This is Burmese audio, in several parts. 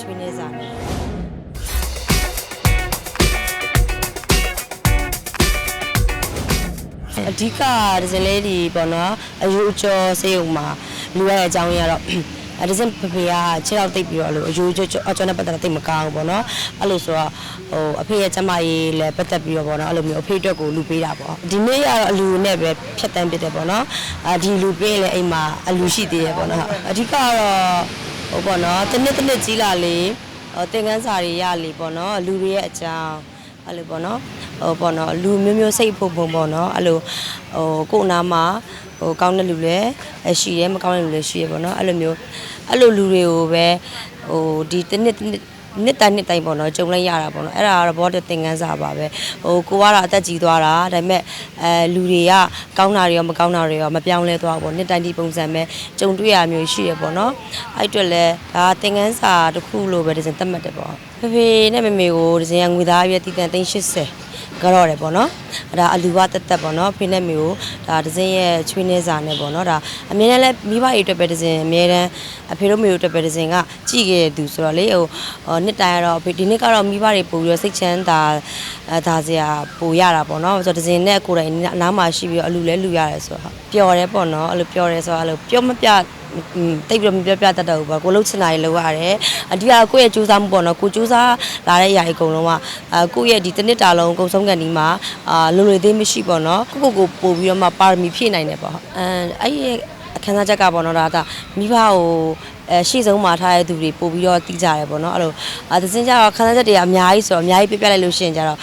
ချွေးနေစားတယ်အဓိကဒီစင်လေးဒီပေါ့နော်အယူအကျော်စေးုံမှာလူရတဲ့အကြောင်းရင်းကတော့အဲဒီစင်ဖဖေကခြေထောက်တိတ်ပြီးတော့အဲ့လိုအယူအကျော်အကျော်နဲ့ပတ်သက်တာတိတ်မကောင်းဘူးပေါ့နော်အဲ့လိုဆိုတော့ဟိုအဖေရဲ့ကျမကြီးလည်းပတ်သက်ပြီးတော့ပေါ့နော်အဲ့လိုမျိုးအဖေအတွက်ကိုလူပေးတာပေါ့ဒီနေ့ကတော့အလူနဲ့ပဲဖြတ်တန်းပြတယ်ပေါ့နော်အာဒီလူပေးရင်လည်းအိမ်မှာအလူရှိသေးတယ်ပေါ့နော်အဓိကကတော့ ဟိုပေါ့နော်တစ်နှစ်တစ်နှစ်ကြီးလာလေဟိုသင်ခန်းစာတွေရလေပေါ့နော်လူတွေရဲ့အကြောင်းအဲ့လိုပေါ့နော်ဟိုပေါ့နော်လူမျိုးမျိုးစိတ်ဖို့ပုံပေါ့နော်အဲ့လိုဟိုကို့အနာမှာဟိုကောင်းတဲ့လူလည်းအရှိတယ်မကောင်းတဲ့လူလည်းရှိရပေါ့နော်အဲ့လိုမျိုးအဲ့လိုလူတွေကိုပဲဟိုဒီတစ်နှစ်တစ်နှစ် နှစ်တိုင်းနှစ်တိုင်းပေါ့နော်ကြုံလိုက်ရတာပေါ့နော်အဲ့ဒါကတော့ဘောတဲ့သင်ခန်းစာပါပဲဟိုကိုကတော့အသက်ကြီးသွားတာဒါပေမဲ့အဲလူတွေကကောင်းတာတွေရောမကောင်းတာတွေရောမပြောင်းလဲသွားဘူးပေါ့နှစ်တိုင်းဒီပုံစံပဲကြုံတွေ့ရမျိုးရှိရပေါ့နော်အဲ့အတွက်လဲဒါသင်ခန်းစာတစ်ခုလို့ပဲဒီစင်သတ်မှတ်တယ်ပေါ့ဖေဖေနဲ့မေမေကိုဒီစင်ကငွေသားရွက်တည်တန်380ကြော့တယ်ပေါ့နော်အဲ့ဒါအလူဝတက်တက်ပေါ့နော်ဖေနဲ့မေကိုဒါဒီစင်ရဲ့ချွေးနေစာနဲ့ပေါ့နော်ဒါအမြဲတမ်းလဲမိဘတွေအတွက်ပဲဒီစင်အမြဲတမ်းအဖေတို့မေတို့အတွက်ပဲဒီစင်ကကြည့်ခဲ့သူဆိုတော့လေဟိုဟိုနှစ်တိုင်းကတော့အဖေဒီနှစ်ကတော့မိဘတွေပို့ပြီးတော့စိတ်ချမ်းသာအဲဒါစရာပို့ရတာပေါ့နော်ဆိုတော့ဒီစင်နဲ့ကိုယ်တိုင်အနားမှာရှိပြီးတော့အလူလဲလူရတယ်ဆိုတော့ပျော်တယ်ပေါ့နော်အဲ့လိုပျော်တယ်ဆိုတော့အဲ့လိုပျော်မပြอืมတိတ်ပြီးတော့မပြပြတတ်တော့ဘူးပေါ့ကိုလှုပ်ချင်တာတွေလှုပ်ရတယ်အဓိကကိုယ့်ရဲ့ကြိုးစားမှုပေါ့နော်ကိုကြိုးစားလာတဲ့အရာတွေအကုန်လုံးကအဲကိုယ့်ရဲ့ဒီတစ်နှစ်တာလုံးအကုန်ဆုံးကန်ဒီမှာအာလုံလုံသေးမရှိပေါ့နော်ကိုကိုကိုပို့ပြီးတော့မှပါရမီဖြည့်နိုင်တယ်ပေါ့အဲအဲ့ဒီအ ခန်းစားချက်ကပေါ့နော်ဒါကမိဘကိုအဲရှေ့ဆုံးမှာထားတဲ့သူတွေပို့ပြီးတော့တီးကြတယ်ပေါ့နော်အဲ့လိုအဲသစင်ကြတော့ခန်းစားချက်တွေကအများကြီးဆိုတော့အများကြီးပြပြလိုက်လို့ရှိရင်ကြတော့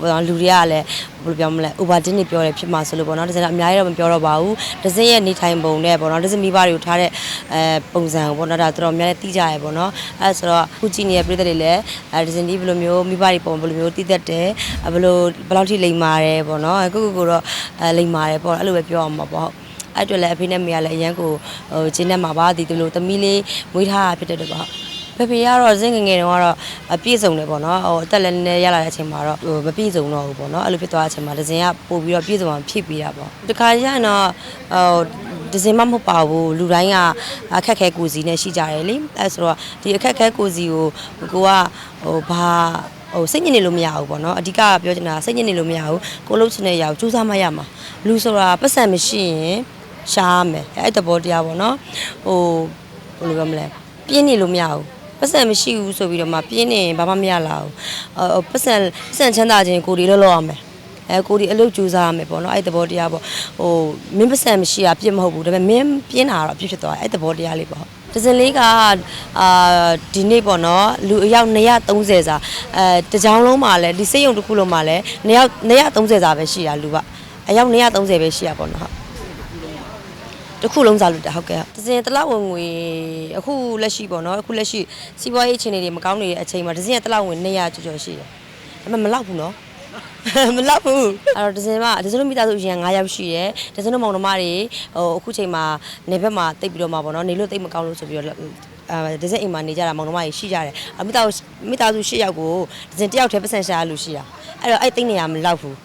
ဟိုလူတွေကလည်းဘယ်လိုပြောမလဲ overdin တွေပြောတယ်ဖြစ်မှာဆိုလို့ပေါ့နော်ဒါစင်ကအများကြီးတော့မပြောတော့ပါဘူးဒါစင်ရဲ့နေထိုင်ပုံနဲ့ပေါ့နော်ဒါစင်မိဘတွေကိုထားတဲ့အဲပုံစံကိုပေါ့နော်ဒါတော်တော်များများတီးကြရပေါ့နော်အဲဆိုတော့ခုကြည့်နေတဲ့ပြည်သက်တွေလည်းအဲဒါစင်ဒီဘယ်လိုမျိုးမိဘတွေပုံဘယ်လိုမျိုးတီးတတ်တယ်ဘယ်လိုဘယ်လောက်ထိလိမ်မာတယ်ပေါ့နော်အခုကိုကိုတော့အဲလိမ်မာတယ်ပေါ့အဲ့လိုပဲပြောအောင်ပါပေါ့ အဲ့အတွက်လည်းအဖေနဲ့မေကလည်းအရန်ကိုဟိုကျင်းနေမှာပါဒီလိုသမီးလေးမွေးထားတာဖြစ်တဲ့တော့ပေါ့ဖေဖေကတော့စင်ငယ်ငယ်တုန်းကတော့အပြည့်စုံတယ်ပေါ့နော်ဟိုအသက်လည်းနည်းနည်းရလာတဲ့အချိန်မှာတော့ဟိုမပြည့်စုံတော့ဘူးပေါ့နော်အဲ့လိုဖြစ်သွားတဲ့အချိန်မှာဒဇင်ကပို့ပြီးတော့ပြည့်စုံအောင်ဖြည့်ပေးတာပေါ့တခါကျရင်တော့ဟိုဒဇင်မမဟုတ်ပါဘူးလူတိုင်းကအခက်ခဲကိုစီနဲ့ရှိကြတယ်လေအဲဆိုတော့ဒီအခက်ခဲကိုစီကိုကိုကဟိုဘာဟိုစိတ်ညစ်နေလို့မရဘူးပေါ့နော်အဓိကပြောချင်တာစိတ်ညစ်နေလို့မရဘူးကိုလှုပ်ချင်တဲ့ຢာကိုစူးစမ်းမရမှာလူဆိုတာပတ်စံမရှိရင် ရှားမယ်အဲ့တဘောတရားပေါ့နော်ဟိုဘယ်လိုပြောမလဲပြင်းနေလို့မရဘူးပတ်စံမရှိဘူးဆိုပြီးတော့မှပြင်းနေရင်ဘာမှမရလာဘူးဟိုပတ်စံပတ်စံချမ်းသာခြင်းကိုဒီလောက်လောက်အောင်မယ်အဲကိုဒီအလုပ်ကြိုးစားရမယ်ပေါ့နော်အဲ့တဘောတရားပေါ့ဟိုမင်းပတ်စံမရှိတာပြစ်မဟုတ်ဘူးဒါပေမဲ့မင်းပြင်းတာတော့ပြစ်ဖြစ်သွားတယ်အဲ့တဘောတရားလေးပေါ့ဒဇင်လေးကအာဒီနေ့ပေါ့နော်လူအယောက်230စာအဲတကြောင်လုံးမှာလဲဒီစိတ်ယုံတစ်ခုလုံးမှာလဲ2ယောက်230စာပဲရှိတာလူကအယောက်230ပဲရှိတာပေါ့နော်ဟု တ်တစ်ခုလုံးစားလို့တာဟုတ်ကဲ့ဒဇင်တစ်လောက်ဝင်ငွေအခုလက်ရှိပေါ့နော်အခုလက်ရှိစီးပွားရေးအခြေအနေတွေမကောင်းနေတဲ့အချိန်မှာဒဇင်ကတစ်လောက်ဝင်200ကျော်ကျော်ရှိတယ်ဒါပေမဲ့မလောက်ဘူးနော်မလောက်ဘူးအဲ့တော့ဒဇင်မဒဇင်တို့မိသားစုရင်9ယောက်ရှိတယ်ဒဇင်တို့မောင်နှမတွေဟိုအခုချိန်မှာနေဘက်မှာတိတ်ပြီးတော့မှာပေါ့နော်နေလို့တိတ်မကောင်းလို့ဆိုပြီးတော့အဲဒဇင်အိမ်မှာနေကြတာမောင်နှမတွေရှိကြတယ်အမိသားစုမိသားစု10ယောက်ကိုဒဇင်တစ်ယောက်တည်းပတ်စံရှာရလို့ရှိတာအဲ့တော့အဲ့တိတ်နေရမလောက်ဘူး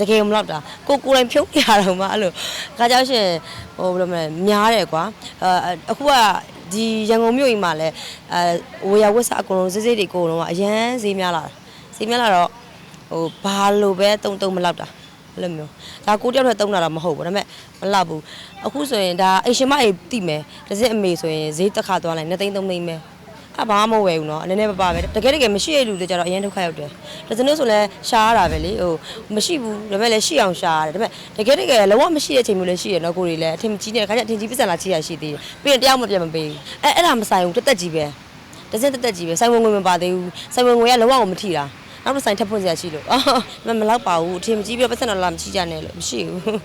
တကယ်မလောက်တာကိုကိုယ်တိုင်ဖြုံးနေရတော့မှအဲ့လိုခါကြောက်ရှင်ဟိုဘယ်လိုမလဲများတယ်ကွာအဲအခုကဒီရန်ကုန်မြို့ကြီးမှာလဲအဲဝေယဝက်စာအကုန်လုံးစစ်စစ်တွေအကုန်လုံးကအရန်ဈေးများလာတာဈေးများလာတော့ဟိုဘာလို့ပဲတုံတုံမလောက်တာအဲ့လိုမျိုးဒါကိုတယောက်တည်းတုံတာတော့မဟုတ်ဘူးဒါပေမဲ့မလောက်ဘူးအခုဆိုရင်ဒါအိမ်ရှင်မအိမ်တိမယ်တစ်စက်အမေဆိုရင်ဈေးတစ်ခါသွားလိုက်2သိန်း3သိန်းပဲ အဘာမှမဝယ်ဘူးเนาะနည်းနည်းပါးပါပဲတကယ်တကယ်မရှိရလူတွေကြတော့အရင်ဒုက္ခရောက်တယ်ဒါစနေဆိုလဲရှားရတာပဲလေဟိုမရှိဘူးဒါပေမဲ့လည်းရှိအောင်ရှားရတယ်ဒါပေမဲ့တကယ်တကယ်လုံးဝမရှိတဲ့အချိန်မျိုးလည်းရှိရเนาะကိုတွေလည်းအထင်ကြီးနေခါကျအထင်ကြီးပစ္စံလာချိရရှိသေးတယ်ပြီးရင်တယောက်မပြတ်မပေးဘူးအဲအဲ့ဒါမဆိုင်ဘူးတက်တက်ကြီးပဲတစ်စက်တက်တက်ကြီးပဲဆိုင်ဝင်ငွေမပါသေးဘူးဆိုင်ဝင်ငွေကလုံးဝမထီတာ နောက်တစ်ဆိုင်ထပ်ဖွင့်စရာရှိလို့အော်မမလောက်ပါဘူးအထင်မကြီးပြီးတော့ပတ်စံတော်လာမချိကြနဲ့လို့မရှိဘူး